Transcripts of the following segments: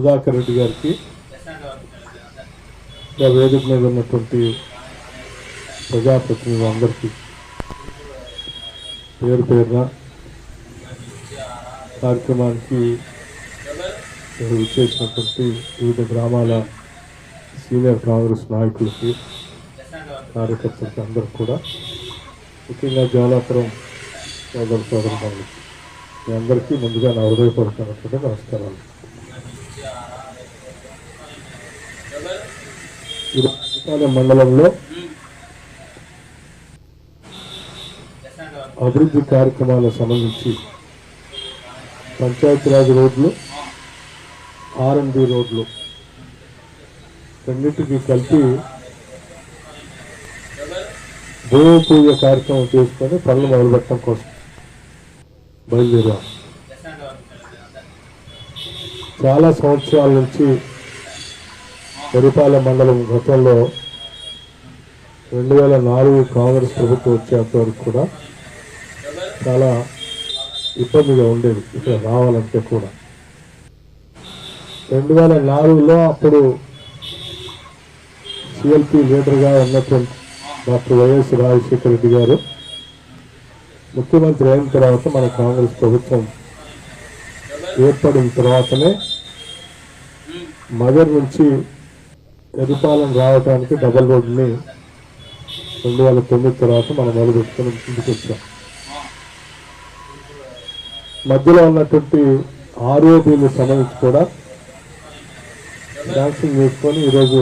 సుధాకర్ రెడ్డి గారికి ఇంకా వేదిక మీద ఉన్నటువంటి ప్రజాప్రతినిధులందరికీ పేరు పేరున కార్యక్రమానికి విచ్చేసినటువంటి వివిధ గ్రామాల సీనియర్ కాంగ్రెస్ నాయకులకి కార్యకర్తలకి అందరికి కూడా. ముఖ్యంగా జ్వాలాపురం సోదర సోదరు మీ అందరికీ ముందుగా నా హృదయపూర్వకమైనటువంటి నమస్కారాలు. మండలంలో అభివృద్ధి కార్యక్రమాలకు సంబంధించి పంచాయతీరాజ్ రోడ్లు ఆర్ఎండ్బి రోడ్లు రెండింటికి కలిపి భూమి పూజ కార్యక్రమం చేసుకొని పనులు మొదలుపెట్టడం కోసం బయలుదేరాం. చాలా సంవత్సరాల నుంచి పెరిపాలెం మండలం గతంలో రెండు వేల నాలుగు కాంగ్రెస్ ప్రభుత్వం వచ్చేంత వరకు కూడా చాలా ఇబ్బందిగా ఉండేది. ఇక్కడ రావాలంటే కూడా. రెండు వేల నాలుగులో అప్పుడు సిఎల్పి లీడర్గా ఉన్నటువంటి డాక్టర్ వైఎస్ రాజశేఖర రెడ్డి గారు ముఖ్యమంత్రి అయిన తర్వాత మన కాంగ్రెస్ ప్రభుత్వం ఏర్పడిన తర్వాతనే మదర్ నుంచి ఎదుపాలెం రావడానికి డబల్ రోడ్ని రెండు వేల తొమ్మిది తర్వాత మనం మొదలుపెట్టుకుని ముందుకు వచ్చాం. మధ్యలో ఉన్నటువంటి ఆర్ఓబీలు సంబంధించి కూడా శాంక్షన్ చేసుకొని ఈరోజు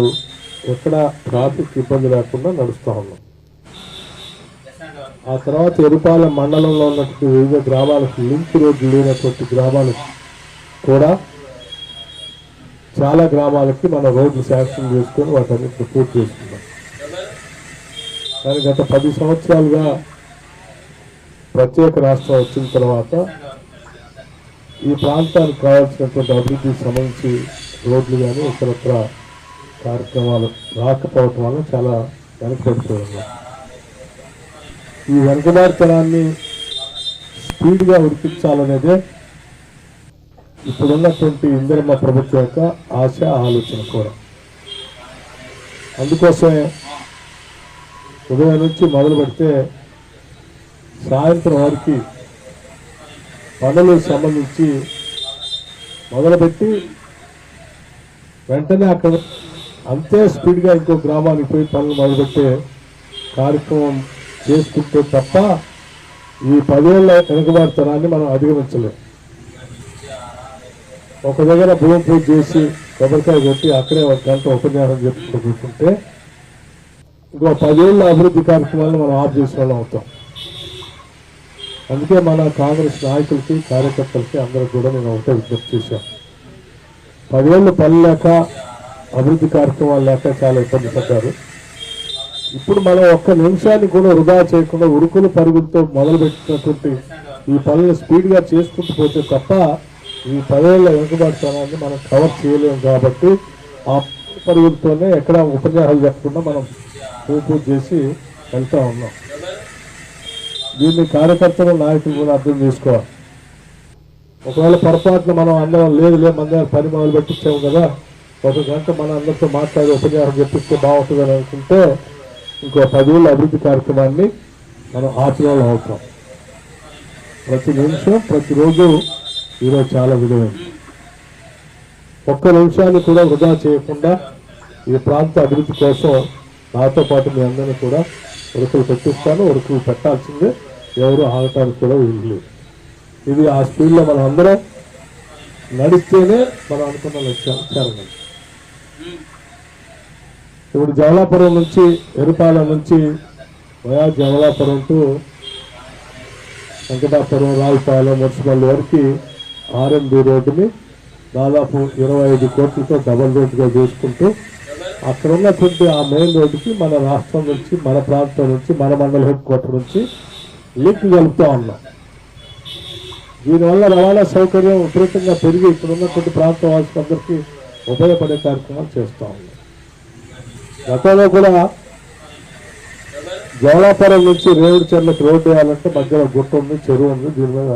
ఎక్కడ ట్రాఫిక్ ఇబ్బంది లేకుండా నడుస్తూ ఉన్నాం. ఆ తర్వాత ఎరుపాలెం మండలంలో ఉన్నటువంటి వివిధ గ్రామాలకు లింక్ రోడ్లు లేనటువంటి గ్రామాలకు కూడా చాలా గ్రామాలకి మన రోడ్లు శాంక్షన్ చేసుకొని వాటన్నిటిని పూర్తి చేసుకున్నాం కానీ గత పది సంవత్సరాలుగా ప్రత్యేక రాష్ట్రం వచ్చిన తర్వాత ఈ ప్రాంతానికి కావాల్సినటువంటి అభివృద్ధికి సంబంధించి రోడ్లు కానీ ఇతరత్ర కార్యక్రమాలు రాకపోవటం వల్ల చాలా వెనకబడిపోయింది. ఈ వెనకబారితనాన్ని స్పీడ్గా ఉడిపించాలనేదే ఇప్పుడున్నటువంటి ఇందిరమ్మ ప్రభుత్వం యొక్క ఆశ ఆలోచన కూడా. అందుకోసమే ఉదయం నుంచి మొదలు పెడితే సాయంత్రం వరకు పనులకు సంబంధించి మొదలుపెట్టి వెంటనే అక్కడ అంతే స్పీడ్గా ఇంకో గ్రామానికి పోయి పనులు మొదలుపెట్టే కార్యక్రమం చేసుకుంటే తప్ప ఈ పదేళ్ళ వెనుకబాటుతనాన్ని మనం అధిగమించలేము ఒక దగ్గర భూమి పూజ చేసి కొబ్బరికాయ కొట్టి అక్కడే ఒక గంట ఉపన్యాసం చెప్పుకుంటూ కూర్చుంటే ఇంకో పదేళ్ళ అభివృద్ధి కార్యక్రమాలను మనం ఆఫ్ చేసిన వాళ్ళం అవుతాం. అందుకే మన కాంగ్రెస్ నాయకులకి కార్యకర్తలకి అందరూ కూడా నేను ఒకటే విజ్ఞప్తి చేశాను. పదేళ్ళు పని లేక అభివృద్ధి కార్యక్రమాలు లేక చాలా ఇబ్బంది పడ్డారు. ఇప్పుడు మనం ఒక్క నిమిషాన్ని కూడా వృధా చేయకుండా ఉరుకులు పరుగులతో మొదలుపెట్టినటువంటి ఈ పనులు స్పీడ్గా చేసుకుంటూ పోతే తప్ప ఈ పదేళ్ళ వెనుకబాటుతనాన్ని మనం కవర్ చేయలేము కాబట్టి ఆ పరుగులతోనే ఎక్కడ ఉపన్యాసాలు చెప్పకుండా మనం పూర్తి చేసి వెళ్తూ ఉన్నాం. దీన్ని కార్యకర్తలు నాయకులు కూడా అర్థం చేసుకోవాలి. ఒకవేళ పొరపాటున మనం అందరం లేదు లేదు మన పని మొదలు పెట్టించాము కదా ఒక గంట మన అందరితో మాట్లాడి ఉపన్యాసం చెప్పిస్తే బాగుంటుందని అనుకుంటే ఇంకో పదేళ్ళ అభివృద్ధి కార్యక్రమాన్ని మనం ఆచరణ అవుతాం. ప్రతి నిమిషం ప్రతిరోజు ఈరోజు చాలా విలువైంది ఒక్క నిమిషాన్ని కూడా వృధా చేయకుండా ఈ ప్రాంత అభివృద్ధి కోసం నాతో పాటు మీ అందరినీ కూడా ఉరుకులు పెట్టిస్తాను. ఉరుకులు పెట్టాల్సిందే. ఎవరు ఆగటానికి కూడా వీళ్ళు ఇది ఆ స్పీడ్లో మనం అందరం నడిస్తేనే మనం అనుకున్న లక్ష్యాలు చేరగలం. ఇప్పుడు జవలాపురం నుంచి ఎరుపాలెం నుంచి via Javalapuram to Venkatapuram Raopalem municipal వరకు ఆర్ఎంబి రోడ్డుని దాదాపు ఇరవై ఐదు కోట్లతో డబల్ రోడ్డుగా చేసుకుంటూ అక్కడ ఉన్నటువంటి ఆ మెయిన్ రోడ్డుకి మన రాష్ట్రం నుంచి మన ప్రాంతం నుంచి మన మండల హెడ్ క్వార్టర్ నుంచి లింక్ కలుపుతూ ఉన్నాం. దీనివల్ల రవాణా సౌకర్యం విపరీతంగా పెరిగి ఇక్కడ ఉన్నటువంటి ప్రాంత వాసులందరికీ ఉపయోగపడే కార్యక్రమాలు చేస్తూ ఉన్నాం. గతంలో కూడా జవలాపురం నుంచి రేవుడి చెర్లకు రోడ్డు వేయాలంటే మధ్యలో గుట్ట ఉంది చెరువు ఉంది దీని మీద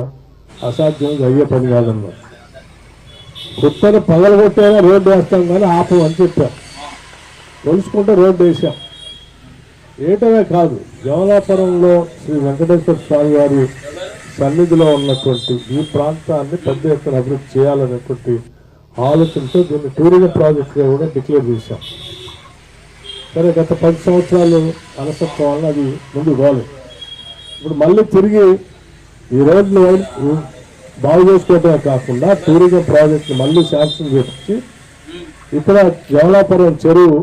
అసాధ్యం అయ్యే పని కాదన్నారు కుక్కను పగలగొట్టేలా రోడ్డు వేస్తాం కానీ ఆపం అని చెప్పాం. తెలుసుకుంటే రోడ్డు వేసాం ఏటమే కాదు జమలాపురంలో శ్రీ వెంకటేశ్వర స్వామి వారి సన్నిధిలో ఉన్నటువంటి ఈ ప్రాంతాన్ని పెద్ద ఎత్తున అభివృద్ధి చేయాలనేటువంటి ఆలోచనతో దీన్ని టూరిజం ప్రాజెక్ట్గా కూడా డిక్లేర్ చేశాం. సరే గత పది సంవత్సరాలు అలసత్వం వల్ల అది ముందు పోలేదు. ఇప్పుడు మళ్ళీ తిరిగి ఈ రోడ్లు బాగు చేసుకోవటమే కాకుండా టూరిజం ప్రాజెక్ట్ మళ్ళీ శాంక్షన్ చేపించి ఇక్కడ జవలాపురం చెరువు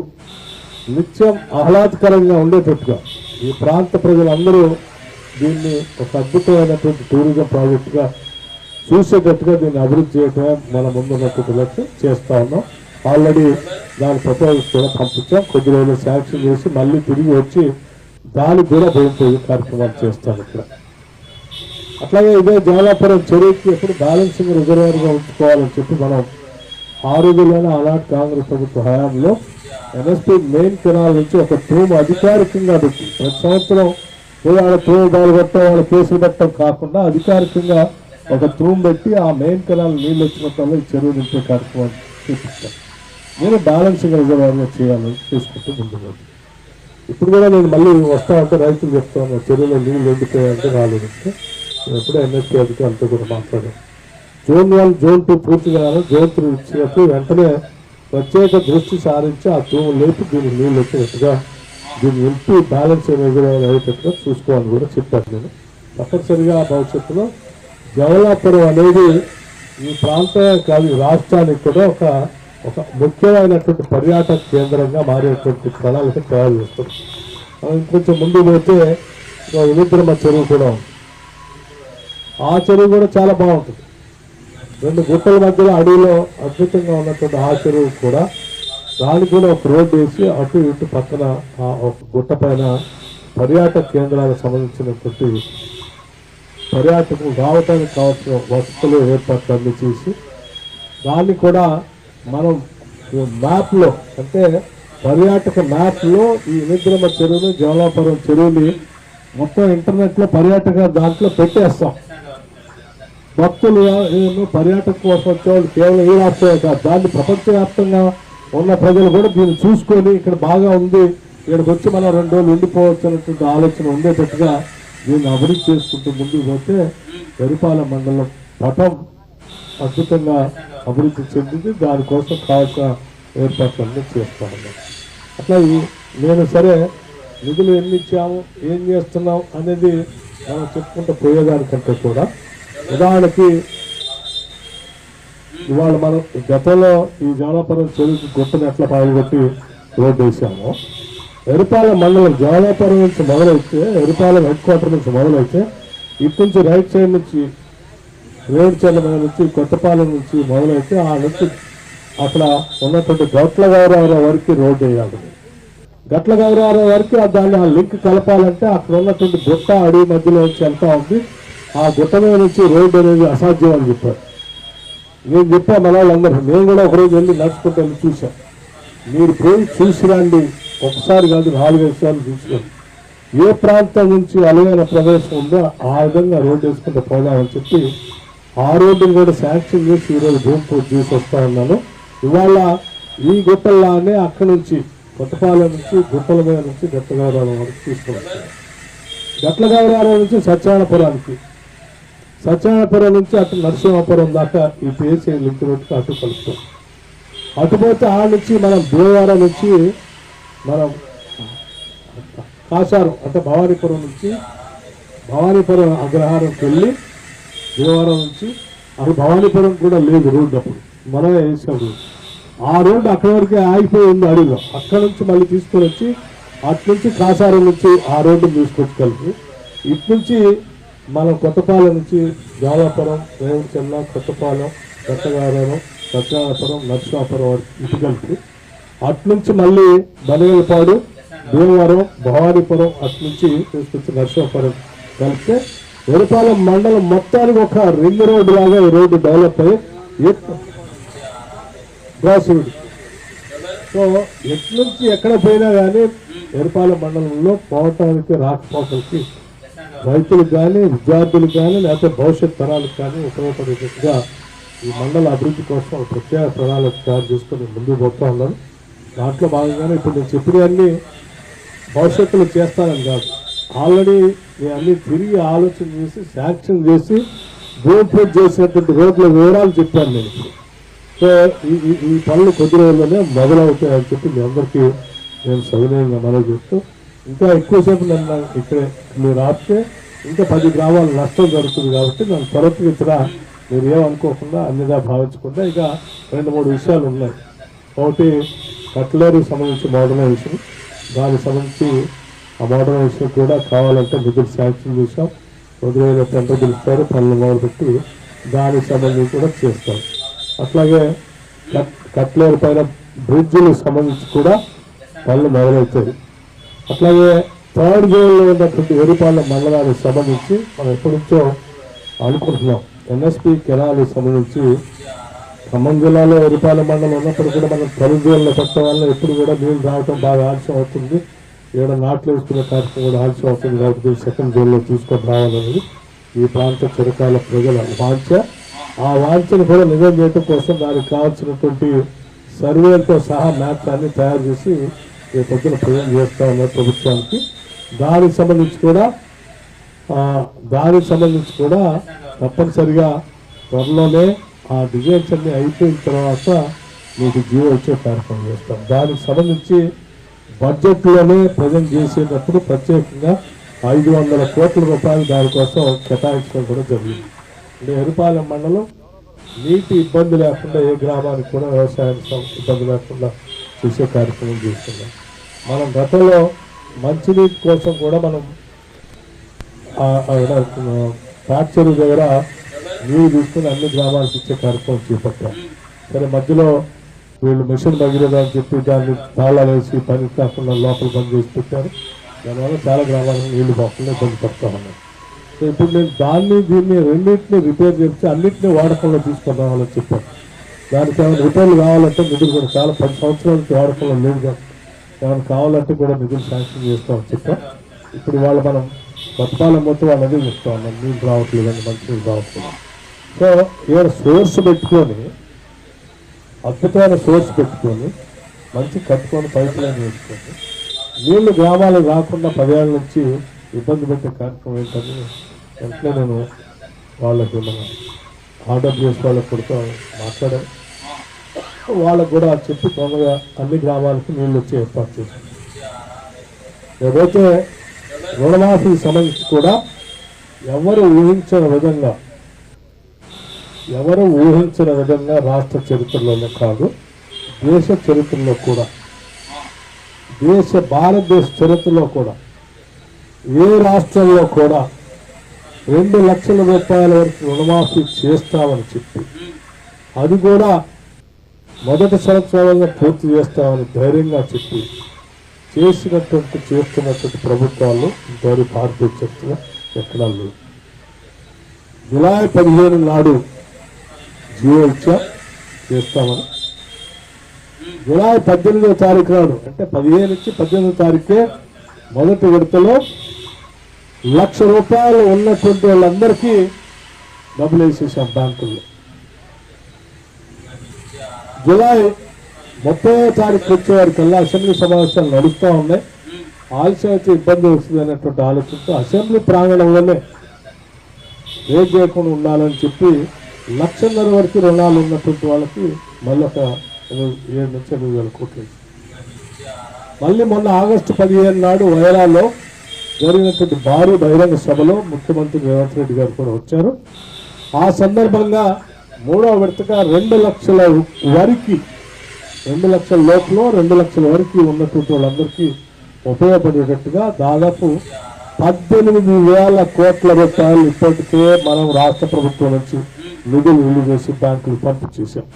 నిత్యం ఆహ్లాదకరంగా ఉండేటట్టుగా ఈ ప్రాంత ప్రజలందరూ దీన్ని ఒక అద్భుతమైనటువంటి టూరిజం ప్రాజెక్టుగా చూసేటట్టుగా దీన్ని అభివృద్ధి చేయటమే మన ముందున్నటువంటి లక్ష్యం చేస్తూ ఉన్నాం. ఆల్రెడీ దాని ప్రపోజల్స్ కూడా పంపించాం. కొద్ది రోజులు శాంక్షన్ చేసి మళ్ళీ తిరిగి వచ్చి దానికి కూడా భూమి కార్యక్రమాలు చేస్తాం ఇక్కడ. అట్లాగే ఇదే జమలాపురం చెరువుకి ఎప్పుడు బ్యాలెన్సింగ్ రిజర్వేర్గా ఉంచుకోవాలని చెప్పి మనం ఆరుగులోనే అలాంటి ఆనాటి కాంగ్రెస్ ప్రభుత్వ హయాంలో ఎన్ఎస్పీ మెయిన్ కెనాల్ నుంచి ఒక ట్రూమ్ అధికారికంగా పెట్టి ప్రతి సంవత్సరం పోయి వాళ్ళ ట్రూమ్ బాలు పెట్టడం వాళ్ళ కేసులు పెట్టడం కాకుండా అధికారికంగా ఒక ట్రూమ్ పెట్టి ఆ మెయిన్ కెనాల్ నీళ్ళు వచ్చినప్పుడు ఈ చెరువు నింపే కార్యక్రమం చూపిస్తాను నేను బ్యాలెన్సింగ్ రిజర్వేర్గా చేయాలని తీసుకుంటూ ముందుకు ఇప్పుడు కూడా నేను మళ్ళీ వస్తా అంటే రైతులు చెప్తాను చెరువులో నీళ్ళు ఎండిపోయాయంటే రాలేదు ఎప్పుడు ఎన్ఎస్పీ అధికారులతో కూడా మాట్లాడాను. జోన్ వన్ జోన్ టూ పూర్తి కావాలి జోన్ త్రీ ఇచ్చినప్పుడు వెంటనే ప్రత్యేక దృష్టి సారించి ఆ తూము లేపి దీనికి నీళ్ళు వచ్చినట్టుగా దీన్ని ఇంటి బ్యాలెన్స్ రిజర్వ్ అయ్యేటట్టుగా చూసుకోవాలని కూడా చెప్పాను నేను. తప్పనిసరిగా భవిష్యత్తులో జవలాపురం అనేది ఈ ప్రాంతం కాదు రాష్ట్రానికి కూడా ఒక ఒక ముఖ్యమైనటువంటి పర్యాటక కేంద్రంగా మారేటువంటి ప్రణాళిక తయారు చేస్తాం. మనం ఇంకొంచెం ముందు పోతే వినిద్రమ చెరువు కూడా ఉంది. ఆ చెరువు కూడా చాలా బాగుంటుంది. రెండు గుట్టల మధ్యలో అడవిలో అద్భుతంగా ఉన్నటువంటి ఆ చెరువు కూడా దానికి కూడా ఒక రోడ్డు వేసి అటు ఇటు పక్కన ఆ ఒక గుట్ట పైన పర్యాటక కేంద్రాలకు సంబంధించినటువంటి పర్యాటకులు రావడానికి కావాల్సిన వసతులు ఏర్పాట్లు అన్ని చేసి దాన్ని కూడా మనం మ్యాప్లో అంటే పర్యాటక మ్యాప్లో ఈ నిద్రమ చెరువుని జవలాపురం చెరువుని మొత్తం ఇంటర్నెట్లో పర్యాటక దాంట్లో పెట్టేస్తాం. భక్తులు పర్యాటక కోసం వచ్చేవాళ్ళు కేవలం ఏ రాష్ట్రమే కాదు దాన్ని ప్రపంచవ్యాప్తంగా ఉన్న ప్రజలు కూడా దీన్ని చూసుకొని ఇక్కడ బాగా ఉంది ఇక్కడికి వచ్చి మనం రెండు రోజులు ఉండిపోవచ్చు అన్నటువంటి ఆలోచన ఉండేటట్టుగా దీన్ని అభివృద్ధి చేసుకుంటూ ముందుకు పోతే పెరుపాల మండలం పటం అద్భుతంగా అభివృద్ధి చెందింది. దానికోసం కావాల్సిన ఏర్పాట్లన్నీ చేస్తా అట్లా నేను సరే నిధులు ఎన్ని ఇచ్చాము ఏం చేస్తున్నాం అనేది మనం చెప్పుకుంటూ పోయేదానికంటే కూడా ఉదాహరణకి ఇవాళ మనం గతంలో ఈ జవలాపురం చెరువుకి గుట్టను ఎట్లా పాల్గొట్టి రోడ్డు వేసాము ఎరుపాలెం మండలం జవలాపురం నుంచి మొదలైతే ఎరుపాలెం హెడ్ క్వార్టర్ నుంచి మొదలైతే ఇటు నుంచి రైట్ సైడ్ నుంచి రేడుచెల్ల నుంచి కొత్తపాలెం నుంచి మొదలైతే ఆ నుంచి అక్కడ ఉన్నటువంటి గట్ల గౌరవరావు వరకు రోడ్డు వేయాలి. గట్ల గౌరవరావు వరకు ఆ దాన్ని ఆ లింక్ కలపాలంటే అక్కడ ఉన్నటువంటి గుట్ట అడవి మధ్యలో నుంచి వెళ్తా ఉంది. ఆ గుట్ట మీద నుంచి రోడ్డు అనేది అసాధ్యం అని చెప్పారు. నేను చెప్పా మన వాళ్ళందరూ నేను కూడా ఒకరోజు వెళ్ళి నడుచుకుంటూ వెళ్ళి చూశాను మీరు పోయి చూసి రండి ఒకసారి కాదు నాలుగైదు సార్లు చూసుకోండి ఏ ప్రాంతం నుంచి అలవైన ప్రదేశం ఉందో ఆ విధంగా రోడ్డు వేసుకుంటూ పోదామని చెప్పి ఆ రోడ్డుని కూడా శాంక్షన్ చేసి ఈరోజు భూమి పూజ చేసి వస్తా ఉన్నాను. ఇవాళ ఈ గుట్టల్లానే అక్కడి నుంచి కొత్తపాలెం నుంచి గుట్టల మీద నుంచి గట్టగౌరవం వరకు తీసుకుని గట్లగౌరవం నుంచి సత్యనారాయణపురానికి సత్యనారాయణపురం నుంచి అటు నరసింహాపురం దాకా ఈ పేసే లింక్ రోడ్డుకి అటు కలుపుతాం. అటుపోతే ఆ నుంచి మనం దేవారం నుంచి మనం కాసారం అంటే భవానీపురం నుంచి భవానీపురం అగ్రహారంకి వెళ్ళి దేవారం నుంచి అది భవానీపురం కూడా లేదు రోడ్డు అప్పుడు. మనమే వేసాం రోడ్డు. ఆ రోడ్డు అక్కడి వరకే ఆగిపోయి ఉంది అడవిలో అక్కడ నుంచి మళ్ళీ తీసుకొని వచ్చి అటు నుంచి కాసారం నుంచి ఆ రోడ్డుని తీసుకొచ్చి కలిపి ఇటు నుంచి మనం కొత్తపాలెం నుంచి జాలాపురం రేవుచెల్ల కొత్తపాలెం కొత్తగారం సత్యనారాయణపురం నరసింహాపురం వరకు ఇటు కలిపి అటు నుంచి మళ్ళీ బనగలపాడు భీమవరం భవానీపురం అటు నుంచి తీసుకొచ్చి నరసింహాపురం కలిపితే ఎరుపాలెం మండలం మొత్తానికి ఒక రింగ్ రోడ్డు లాగా ఈ రోడ్డు డెవలప్ అయ్యి ఎత్తు సో ఎట్నుంచి ఎక్కడ పోయినా కానీ ఎరుపాలెం మండలంలో పోవటానికి రాకపోకలకి రైతులకు కానీ విద్యార్థులకు కానీ లేకపోతే భవిష్యత్ తరాలకు కానీ ఉపయోగపడేటట్టుగా ఈ మండల అభివృద్ధి కోసం ఒక ప్రత్యేక ప్రణాళిక తయారు చేసుకుని ముందుకు పోతా ఉన్నాను. దాంట్లో భాగంగానే ఇప్పుడు నేను చెప్పినవన్నీ భవిష్యత్తులో చేస్తానని కాదు. ఆల్రెడీ నేను అన్ని తిరిగి ఆలోచన చేసి శాంక్షన్ చేసి భూమి చేసినటువంటి రోడ్ల వివరాలు చెప్పాను నేను. ఇప్పుడు సో ఈ ఈ- ఈ పనులు కొద్ది రోజుల్లోనే మొదలవుతాయని చెప్పి మీ అందరికీ నేను సవినయంగా మనవి చేస్తూ ఇంకా ఎక్కువసేపు నన్ను ఇక్కడే మీరు ఆపితే ఇంకా పది గ్రామాలు నష్టం జరుగుతుంది కాబట్టి నన్ను త్వరతగతిన మీరు ఏమనుకోకుండా అన్నిగా భావించకుండా ఇక రెండు మూడు విషయాలు ఉన్నాయి. ఒకటి కట్లరీకి సంబంధించి మోడర్నైజేషన్ దానికి సంబంధించి ఆ మోడర్నైజేషన్ కూడా కావాలంటే నిధులు శాంక్షన్ చేశాం. వదిలేని టెండర్ పిలుస్తారు పనులు మొదలుపెట్టి దానికి సంబంధించి కూడా చేస్తాం. అట్లాగే కట్ కట్లేరు పైన బ్రిడ్జిలకు సంబంధించి కూడా పనులు మొదలవుతాయి. అట్లాగే థర్డ్ జోన్లో ఉన్నటువంటి ఎరుపాలెం మండలానికి సంబంధించి మనం ఎప్పటినుంచో అనుకుంటున్నాం. ఎన్ఎస్పి కెనాల్కి సంబంధించి ఖమ్మం జిల్లాలో ఎరుపాలెం మండలం ఉన్నప్పుడు కూడా మనం థర్డ్ జోన్లో పెట్టడం వల్ల ఎప్పుడు కూడా నీళ్ళు రావటం బాగా ఆలస్యం అవుతుంది. ఏడు నాట్లు వేసుకునే కార్యక్రమం కూడా ఆలస్యం అవుతుంది కాబట్టి సెకండ్ జోన్లో తీసుకొని రావాలనేది ఈ ప్రాంత చిరకాల ప్రజల వాంఛ. ఆ వాంఛను కూడా నిజం చేయడం కోసం దానికి కావాల్సినటువంటి సర్వేలతో సహా మ్యాప్ అన్ని తయారు చేసి రేపు పొద్దున ప్రజెంట్ చేస్తా ఉన్నారు ప్రభుత్వానికి. దానికి సంబంధించి కూడా దానికి సంబంధించి కూడా తప్పనిసరిగా త్వరలోనే ఆ డిజైన్స్ అన్ని అయిపోయిన తర్వాత మీకు జీవో వచ్చే కార్యక్రమం చేస్తాం. దానికి సంబంధించి బడ్జెట్లోనే ప్రజెంట్ చేసేటప్పుడు ప్రత్యేకంగా ఐదు వందల కోట్ల రూపాయలు దానికోసం కేటాయించడం కూడా జరిగింది. అంటే ఎరుపాలెం మండలం నీటి ఇబ్బంది లేకుండా ఏ గ్రామానికి కూడా వ్యవసాయానికి ఇబ్బంది లేకుండా చేసే కార్యక్రమం చేస్తున్నాం. మనం గతంలో మంచినీటి కోసం కూడా మనం ఫ్యాక్చరీ దగ్గర నీరు తీసుకుని అన్ని గ్రామాలకు ఇచ్చే కార్యక్రమం చేపట్టాం. సరే మధ్యలో వీళ్ళు మిషన్ భగీరథ అని చెప్పి దాన్ని తాళాలు వేసి పని కాకుండా లోపల పని చేసి పెట్టారు. దానివల్ల చాలా గ్రామాలకు నీళ్ళు కాకుండా ఇబ్బంది పడుతూ ఉన్నాయి సో ఇప్పుడు నేను దాన్ని దీన్ని రెండింటిని రిపేర్ చేసి అన్నింటినీ వాడకంలో తీసుకొని రావాలని చెప్పాను. దానికి ఏమైనా రిపేర్లు కావాలంటే నిధులు కూడా చాలా పది సంవత్సరాల నుంచి వాడకంలో లేదు ఏమైనా కావాలంటే కూడా నిధులు శాంక్షన్ చేస్తాం చెప్పాం ఇప్పుడు వాళ్ళు మనం బతకాలం మొత్తం వాళ్ళు అదే చెప్తా ఉన్నాం నీళ్ళు రావట్లేదు అని మంచి నీళ్ళు రావట్లేదు. సో ఏదైనా సోర్స్ పెట్టుకొని అద్భుతమైన సోర్స్ పెట్టుకొని మంచి కట్టుకొని పైపు లైన్ వేసుకొని నీళ్ళు గ్రామాలకు రాకుండా పదేళ్ళ నుంచి ఇబ్బంది పెట్టే కార్యక్రమం ఏంటని వెంటనే నేను వాళ్ళకి మన ఆర్డబ్ల్యూఎస్ వాళ్ళకి కూడా మాట్లాడాను వాళ్ళకు కూడా చెప్పి తొందరగా అన్ని గ్రామాలకు నీళ్ళు వచ్చే ఏర్పాటు చేశాను ఏదైతే రుణమాఫీ సంబంధించి కూడా ఎవరు ఊహించిన విధంగా ఎవరు ఊహించిన విధంగా రాష్ట్ర చరిత్రలోనే కాదు దేశ చరిత్రలో కూడా దేశ భారతదేశ చరిత్రలో కూడా ఏ రాష్ట్రంలో కూడా రెండు లక్షల రూపాయల వరకు రుణమాఫీ చేస్తామని చెప్పి అది కూడా మొదటి సంవత్సరంలో పూర్తి చేస్తామని ధైర్యంగా చెప్పి చేసినటువంటి చేస్తున్నటువంటి ప్రభుత్వాలు ఇంతవరకు భారతీయ చరిత్ర ఎక్కడా లేదు. జులై పదిహేను నాడు జియో ఇచ్చా చేస్తామని. జులై పద్దెనిమిదో తారీఖు నాడు అంటే పదిహేను నుంచి పద్దెనిమిదో తారీఖే మొదటి విడతలో లక్ష రూపాయలు ఉన్నటువంటి వాళ్ళందరికీ డబ్బులు వేసేసాం బ్యాంకుల్లో. జులై ముప్పై తారీఖు వచ్చే వారికల్లా అసెంబ్లీ సమావేశాలు నడుస్తూ ఉన్నాయి. ఆలస్యం అయితే ఇబ్బంది వస్తుంది అనేటువంటి ఆలోచనతో అసెంబ్లీ ప్రాంగణంలోనే వేట్ చేయకుండా ఉండాలని చెప్పి లక్షన్నర వరకు రుణాలు ఉన్నటువంటి వాళ్ళకి మళ్ళీ ఒక ఏడు నుంచి ఎనిమిది వేల కోట్లు. మళ్ళీ మొన్న ఆగస్టు పదిహేను నాడు వైరాలో జరిగినటువంటి భారీ బహిరంగ సభలో ముఖ్యమంత్రి రేవంత్ రెడ్డి గారు కూడా వచ్చారు. ఆ సందర్భంగా మూడవ విడతగా రెండు లక్షల వరకు రెండు లక్షల లోపల రెండు లక్షల వరకు ఉన్నటువంటి వాళ్ళందరికీ ఉపయోగపడేటట్టుగా దాదాపు పద్దెనిమిది వేల కోట్ల రూపాయలు ఇప్పటికే మనం రాష్ట్ర ప్రభుత్వం నుంచి నిధులు విలువ చేసి బ్యాంకులు పంపించేసాం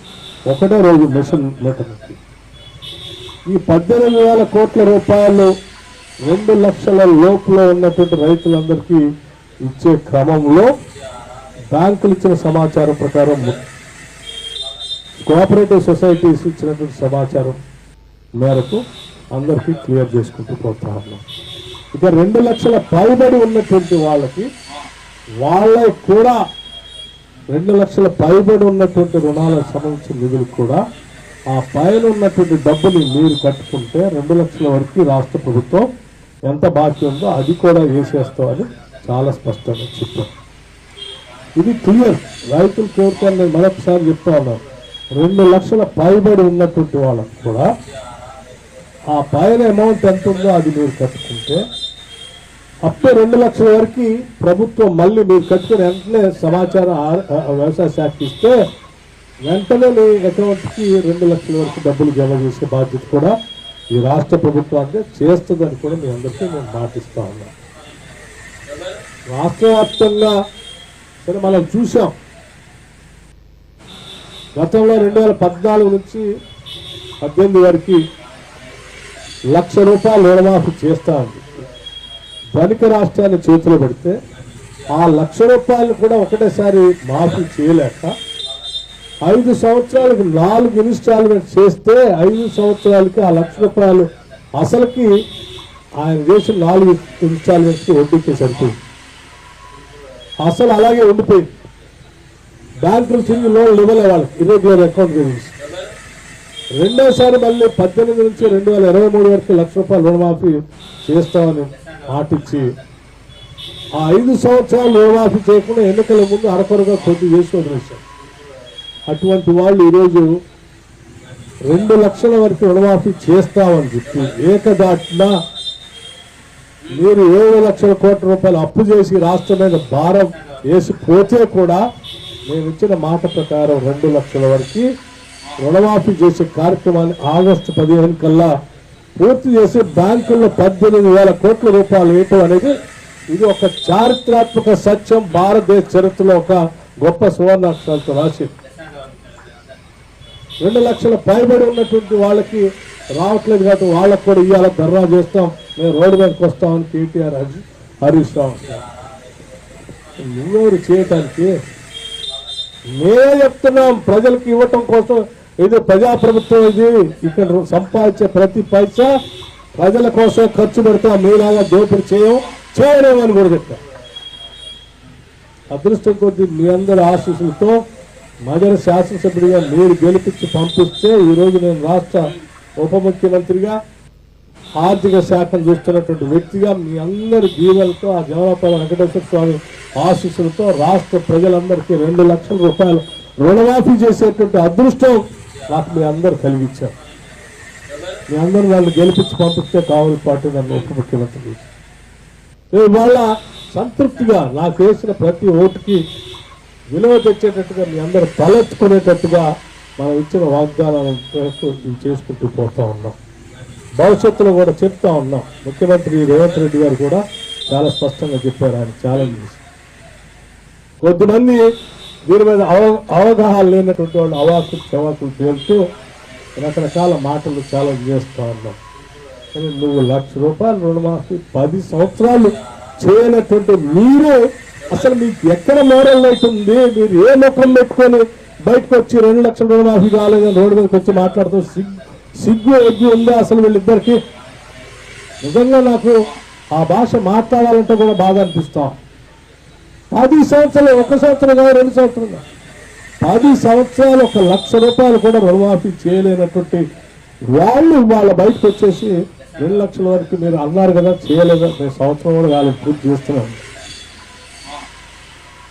ఒకటే రోజు మిషన్ మీటర్కి ఈ పద్దెనిమిది వేల కోట్ల రూపాయలు రెండు లక్షల లోపల ఉన్నటువంటి రైతులందరికీ ఇచ్చే క్రమంలో బ్యాంకులు ఇచ్చిన సమాచారం ప్రకారం కోఆపరేటివ్ సొసైటీస్ ఇచ్చినటువంటి సమాచారం మేరకు అందరికీ క్లియర్ చేసుకుంటూ పోతా ఉన్నాం. ఇక రెండు లక్షల పైబడి ఉన్నటువంటి వాళ్ళకి వాళ్ళకి కూడా రెండు లక్షల పైబడి ఉన్నటువంటి రుణాలకు సంబంధించిన నిధులు కూడా ఆ పైన ఉన్నటువంటి డబ్బుని మీరు కట్టుకుంటే రెండు లక్షల వరకు రాష్ట్ర ప్రభుత్వం ఎంత బాకీ ఉందో అది కూడా వేసేస్తామని చాలా స్పష్టంగా చెప్పారు. ఇది క్లియర్ రైతులు కోరుకొని నేను మరొకసారి చెప్తా ఉన్నాను. రెండు లక్షల పైబడి ఉన్నటువంటి వాళ్ళకు కూడా ఆ పైన అమౌంట్ ఎంత ఉందో అది మీరు కట్టుకుంటే అప్పుడు రెండు లక్షల వరకు ప్రభుత్వం మళ్ళీ మీరు కట్టుకుని వెంటనే సమాచారం వ్యవసాయ శాఖ ఇస్తే వెంటనే మీ అకౌంట్కి రెండు లక్షల వరకు డబ్బులు జమ చేసే బాధ్యత కూడా ఈ రాష్ట్ర ప్రభుత్వానికి చేస్తుందని కూడా మీ అందరికీ నేను మాటిస్తా ఉన్నాను రాష్ట్ర వ్యాప్తంగా సరే మనం చూసాం గతంలో రెండు వేల పద్నాలుగు నుంచి పద్దెనిమిది వరకు లక్ష రూపాయలు రుణమాఫీ చేస్తా ఉంది ధనిక రాష్ట్రాన్ని చేతిలో పెడితే ఆ లక్ష రూపాయలు కూడా ఒకటేసారి మాఫీ చేయలేక ఐదు సంవత్సరాలకు నాలుగు ఇన్స్టాల్మెంట్ చేస్తే ఐదు సంవత్సరాలకి ఆ లక్ష రూపాయలు అసలుకి ఆయన చేసిన నాలుగు ఇన్స్టాల్మెంట్స్కి వడ్డీకి సరిపోయింది. అసలు అలాగే ఉండిపోయింది. బ్యాంకులు తిరిగి లోన్లు ఇవ్వలే వాళ్ళకి ఇర్రెగ్యులర్ అకౌంట్ గురించి. రెండోసారి మళ్ళీ పద్దెనిమిది నుంచి రెండు వేల ఇరవై మూడు వరకు లక్ష రూపాయలు రుణమాఫీ చేస్తామని మాటిచ్చి ఆ ఐదు సంవత్సరాలు రుణమాఫీ చేయకుండా ఎన్నికల ముందు అరకొరగా కొద్ది చేసుకొని వదిలేశారు. అటువంటి వాళ్ళు ఈరోజు రెండు లక్షల వరకు రుణమాఫీ చేస్తామని చెప్పి ఏకదాటిన మీరు ఏడు లక్షల కోట్ల రూపాయలు అప్పు చేసి రాష్ట్రం మీద భారం వేసి పోతే కూడా మేము ఇచ్చిన మాట ప్రకారం రెండు లక్షల వరకు రుణమాఫీ చేసే కార్యక్రమాన్ని ఆగస్టు పదిహేను కల్లా పూర్తి చేసి బ్యాంకుల్లో పద్దెనిమిది వేల కోట్ల రూపాయలు వేయటం అనేది ఇది ఒక చారిత్రాత్మక సత్యం. భారతదేశ చరిత్రలో ఒక గొప్ప సువర్ణాక్షరాలతో రాసి రెండు లక్షల పైబడి ఉన్నటువంటి వాళ్ళకి రావట్లేదు కాబట్టి వాళ్ళకి కూడా ఇవాళ ధర్నా చేస్తాం. మేము రోడ్డు మీదకి వస్తామని కేటీఆర్ హరి హరీష్ రావు చేయటానికి? మేమే చెప్తున్నాం ప్రజలకు ఇవ్వటం కోసం ఇది ప్రజాప్రభుత్వం ఇది. ఇక్కడ సంపాదించే ప్రతి పైసా ప్రజల కోసం ఖర్చు పెడతాం మీలాగా దోపిడీ చేయం చేయలేమని కూడా చెప్తాం అదృష్టం కొద్ది మీ అందరి ఆశీస్సులతో మదర్ శాసనసభ్యుడిగా మీరు గెలిపించి పంపిస్తే ఈరోజు నేను రాష్ట్ర ఉప ముఖ్యమంత్రిగా ఆర్థిక శాఖను చూస్తున్నటువంటి వ్యక్తిగా మీ అందరి దీవెలతో ఆ జవలపల్లి వెంకటేశ్వర స్వామి ఆశీస్సులతో రాష్ట్ర ప్రజలందరికీ రెండు లక్షల రూపాయలు రుణమాఫీ చేసేటువంటి అదృష్టం నాకు మీ అందరు కలిగించారు మీ అందరూ వాళ్ళు గెలిపించి పంపిస్తే కావాలి పార్టీ నన్ను ఉప ముఖ్యమంత్రి ఇవాళ సంతృప్తిగా నాకు వేసిన ప్రతి ఓటుకి విలువ తెచ్చేటట్టుగా మీ అందరూ తలెత్తుకునేటట్టుగా మనం ఇచ్చిన వాగ్దానాలను చేసుకుంటూ పోతా ఉన్నాం. భవిష్యత్తులో కూడా చెప్తా ఉన్నాం. ముఖ్యమంత్రి రేవంత్ రెడ్డి గారు కూడా చాలా స్పష్టంగా చెప్పారు ఆయన ఛాలెంజ్ చేసి కొద్దిమంది దీని మీద అవ అవగాహన లేనటువంటి వాళ్ళు అవాకులు చవాకులు తేలుతూ రకరకాల మాటలు ఛాలెంజ్ చేస్తూ ఉన్నాం కానీ నువ్వు లక్ష రూపాయలు రుణమాఫీ పది సంవత్సరాలు చేయనటువంటి మీరు అసలు మీకు ఎక్కడ మోరల్ అవుతుంది మీరు ఏ ముఖం పెట్టుకొని బయటకు వచ్చి రెండు లక్షల రుణమాఫీ కాలేదని రోడ్డు మీదకి వచ్చి మాట్లాడుతూ సిగ్గు సిగ్గు ఎగ్గు ఉందా అసలు వీళ్ళిద్దరికి. నిజంగా నాకు ఆ భాష మాట్లాడాలంటే కూడా బాధ అనిపిస్తాం. పది సంవత్సరాలు ఒక సంవత్సరం కాదు రెండు సంవత్సరం పది సంవత్సరాలు ఒక లక్ష రూపాయలు కూడా రుణమాఫీ చేయలేనటువంటి వాళ్ళు వాళ్ళ బయటకు వచ్చేసి రెండు లక్షల వరకు మీరు అన్నారు కదా చేయలేదు. నేను సంవత్సరం కూడా కాలేదు పూర్తి చేస్తున్నాను.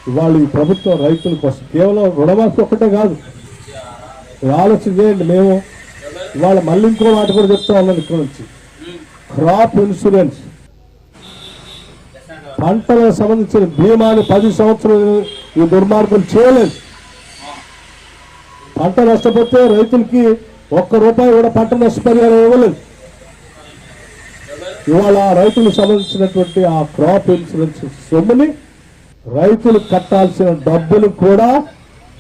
ఇవాళ ఈ ప్రభుత్వం రైతుల కోసం కేవలం రుణమాఫీ ఒక్కటే కాదు. ఆలోచన చేయండి మేము ఇవాళ మళ్ళీ ఇంకో మాట కూడా చెప్తా ఉన్నాను ఇక్కడ నుంచి. Crop insurance. పంటలకు సంబంధించిన బీమాని పది సంవత్సరాలు ఈ దుర్మార్గం చేయలేదు. పంట నష్టపోతే రైతులకి ఒక్క రూపాయి కూడా పంట నష్టపరిహారం ఇవ్వలేదు. ఇవాళ ఆ రైతులకు సంబంధించినటువంటి ఆ క్రాప్ ఇన్సూరెన్స్ సొమ్ముని రైతులు కట్టాల్సిన డబ్బులు కూడా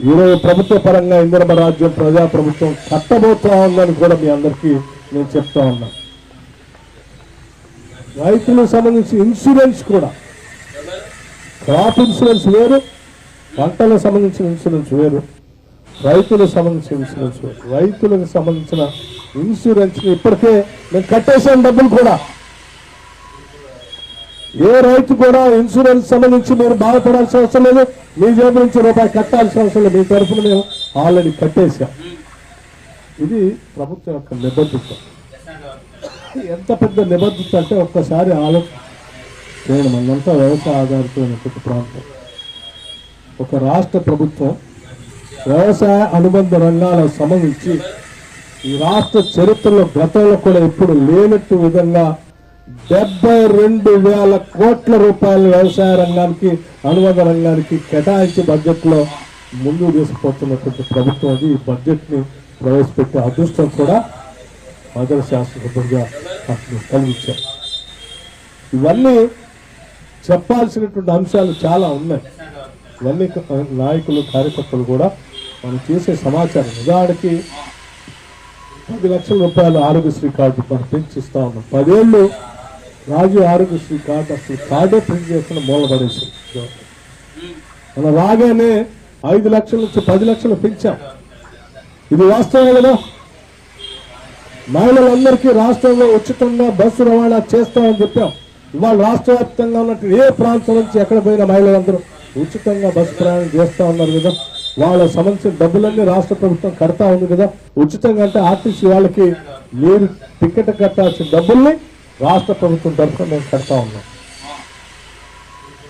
ఈరోజు ప్రభుత్వ పరంగా ఇంద్రమ రాజ్యం ప్రజా ప్రభుత్వం కట్టబోతా ఉందని కూడా మీ అందరికీ నేను చెప్తా ఉన్నా. రైతులకు సంబంధించి ఇన్సూరెన్స్ కూడా. క్రాప్ ఇన్సూరెన్స్ వేరు పంటలకు సంబంధించిన ఇన్సూరెన్స్ వేరు రైతులకు సంబంధించిన ఇన్సూరెన్స్ వేరు. రైతులకు సంబంధించిన ఇన్సూరెన్స్ ఇప్పటికే మేము కట్టేసాం డబ్బులు కూడా. ఏ రైతు కూడా ఇన్సూరెన్స్ సంబంధించి మీరు బాధపడాల్సిన అవసరం లేదు. మీ జేబు నుంచి రూపాయి కట్టాల్సిన అవసరం మీ తరఫున మేము ఆల్రెడీ కట్టేసాం ఇది ప్రభుత్వం యొక్క నిబద్ధత ఎంత పెద్ద నిబద్ధత అంటే ఒక్కసారి ఆలోచన మనంతా వ్యవసాయ ఆధారితమైనటువంటి ప్రాంతం. ఒక రాష్ట్ర ప్రభుత్వం వ్యవసాయ అనుబంధ రంగాలకు సంబంధించి ఈ రాష్ట్ర చరిత్రలో గతంలో కూడా ఎప్పుడు లేనట్టు విధంగా డెబ్బై రెండు వేల కోట్ల రూపాయలు వ్యవసాయ రంగానికి అనుబంధ రంగానికి కేటాయించి బడ్జెట్లో ముందుకు తీసుకుపోతున్నటువంటి ప్రభుత్వం అది. ఈ బడ్జెట్ని ప్రవేశపెట్టే అదృష్టం కూడా మదర్ శాస్త్రసభ్యుడిగా నాకు కలిగించారు. ఇవన్నీ చెప్పాల్సినటువంటి అంశాలు చాలా ఉన్నాయి. ఇవన్నీ నాయకులు కార్యకర్తలు కూడా మనం చేసే సమాచారం. ఉదాహరణకి పది లక్షల రూపాయలు ఆరోగ్యశ్రీ కార్డు మనం పెంచిస్తా ఉన్నాం. పదేళ్ళు రాజు ఆరోగ్యశ్రీ కార్డు అసలు కార్డే ప్రింట్ చేసుకుని మూలపడేసి మనం రాగానే ఐదు లక్షల నుంచి పది లక్షలు పెంచాం. ఇది వాస్తవం కదా? మహిళలందరికీ రాష్ట్రంలో ఉచితంగా బస్సు రవాణా చేస్తామని చెప్పాం. ఇవాళ రాష్ట్ర వ్యాప్తంగా ఉన్నట్టు ఏ ప్రాంతం నుంచి ఎక్కడ పోయిన మహిళలందరూ ఉచితంగా బస్సు ప్రయాణం చేస్తా ఉన్నారు కదా? వాళ్ళ సంబంధించిన డబ్బులన్నీ రాష్ట్ర ప్రభుత్వం కడతా ఉంది కదా? ఉచితంగా అంటే ఆర్టీసీ వాళ్ళకి మీరు టికెట్ కట్టాల్సిన డబ్బుల్ని రాష్ట్ర ప్రభుత్వం తరఫున మేము కడతా ఉన్నాం.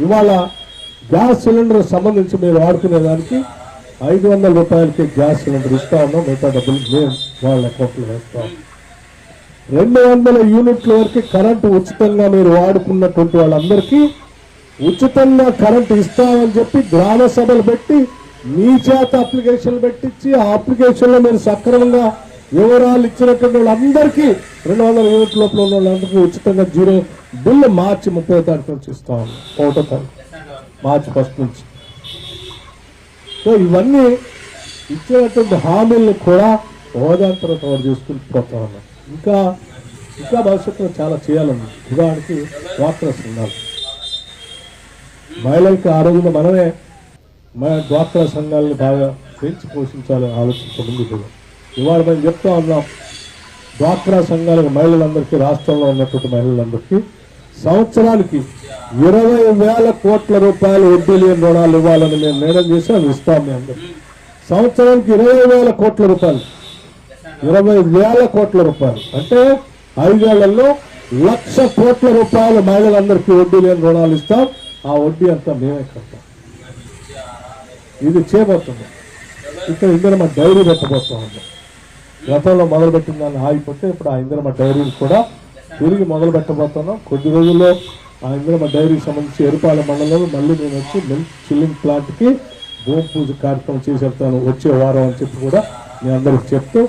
ఇవాళ గ్యాస్ సిలిండర్ సంబంధించి మీరు వాడుకునే దానికి ఐదు వందల రూపాయలకి గ్యాస్ సిలిండర్ ఇస్తా ఉన్నాం. మిగతా డబ్బులు మేము వాళ్ళ అకౌంట్లో వేస్తాం రెండు వందల యూనిట్ల వరకు కరెంటు ఉచితంగా మీరు వాడుకున్నటువంటి వాళ్ళందరికీ ఉచితంగా కరెంటు ఇస్తామని చెప్పి గ్రామ సభలు పెట్టి మీ చేత అప్లికేషన్లు పెట్టించి ఆ అప్లికేషన్లో మీరు సక్రమంగా వివరాలు ఇచ్చినటువంటి వాళ్ళందరికీ రెండు వందల యూనిట్ లోపల ఉన్న వాళ్ళందరికీ ఉచితంగా జీరో బిల్లు మార్చి ముప్పై తారీఖు నుంచి ఇస్తాం. ఒకటో తారీఖు. మార్చి ఫస్ట్ నుంచి. సో ఇవన్నీ ఇచ్చినటువంటి హామీలను కూడా హోదాంతరం తర్వాత చేసుకుంటూ పోతా ఉన్నాం. ఇంకా ఇంకా భవిష్యత్తులో చాలా చేయాలండి ఉదాహరణకి డ్వాక్రా సంఘాలు మహిళలకి ఆ రోజున మనమే మన డ్వాక్రా సంఘాలను బాగా పెంచి పోషించాలని ఆలోచించడం కూడా ఇవాళ మేము చెప్తా ఉన్నాం. డ్వాక్రా సంఘాలకు మహిళలందరికీ రాష్ట్రంలో ఉన్నటువంటి మహిళలందరికీ సంవత్సరానికి ఇరవై వేల కోట్ల రూపాయలు వడ్డీ లేని రుణాలు ఇవ్వాలని మేము నిర్ణయం చేసి అవి ఇస్తాం మేము సంవత్సరానికి ఇరవై వేల కోట్ల రూపాయలు. ఇరవై వేల కోట్ల రూపాయలు. అంటే ఐదేళ్ళలో లక్ష కోట్ల రూపాయలు మహిళలందరికీ వడ్డీ లేని రుణాలు ఇస్తాం. ఆ వడ్డీ అంతా మేమే కడతాం. ఇది చేయబోతున్నాం ఇక్కడ మన డైరీ పెట్టబోతా ఉన్నాం గతంలో మొదలుపెట్టిన దాన్ని ఆగిపోతే ఇప్పుడు ఆ ఇంద్రమ డైరీని కూడా తిరిగి మొదలు పెట్టబోతున్నాం కొద్ది రోజుల్లో ఆ ఇంద్రమ డైరీకి సంబంధించి ఎరుపాల మండలంలో మళ్ళీ నేను వచ్చి మిల్క్ చిల్లింగ్ ప్లాంట్కి భూమి పూజ కార్యక్రమం చేసేస్తాను వచ్చే వారం అని చెప్పి కూడా మీ అందరికి చెప్తూ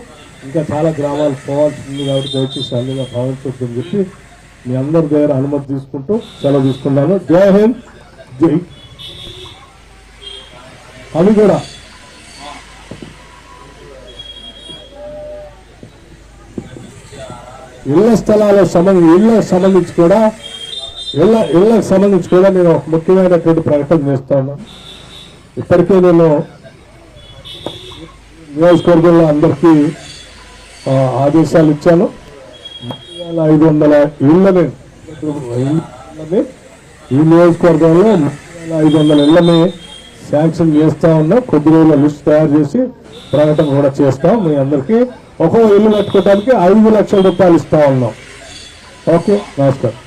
ఇంకా చాలా గ్రామాలు పోవాల్సి ఉంది కాబట్టి దయచేసి అల్లుగా భావించొద్దని చెప్పి మీ అందరి దగ్గర అనుమతి తీసుకుంటూ సెలవు తీసుకున్నాను జై హింద్ జై. అవి కూడా ఇళ్ళ స్థలాల సంబంధించి ఇళ్ళకు సంబంధించి కూడా ఇళ్ళ ఇళ్ళకు సంబంధించి కూడా నేను ఒక ముఖ్యమైనటువంటి ప్రకటన చేస్తాను ఇప్పటికే నేను నియోజకవర్గంలో అందరికీ ఆదేశాలు ఇచ్చాను. వేల ఐదు వందల ఇళ్ళని ఈ నియోజకవర్గంలో వేల ఐదు వందల ఇళ్ళని శాంక్షన్ చేస్తా ఉన్నా. కొద్ది రోజుల లిస్ట్ తయారు చేసి ప్రకటన కూడా చేస్తాం. మీ అందరికీ ఒక్కో ఇల్లు కట్టుకోవడానికి ఐదు లక్షల రూపాయలు ఇస్తా ఉన్నాం. ఓకే నమస్కారం.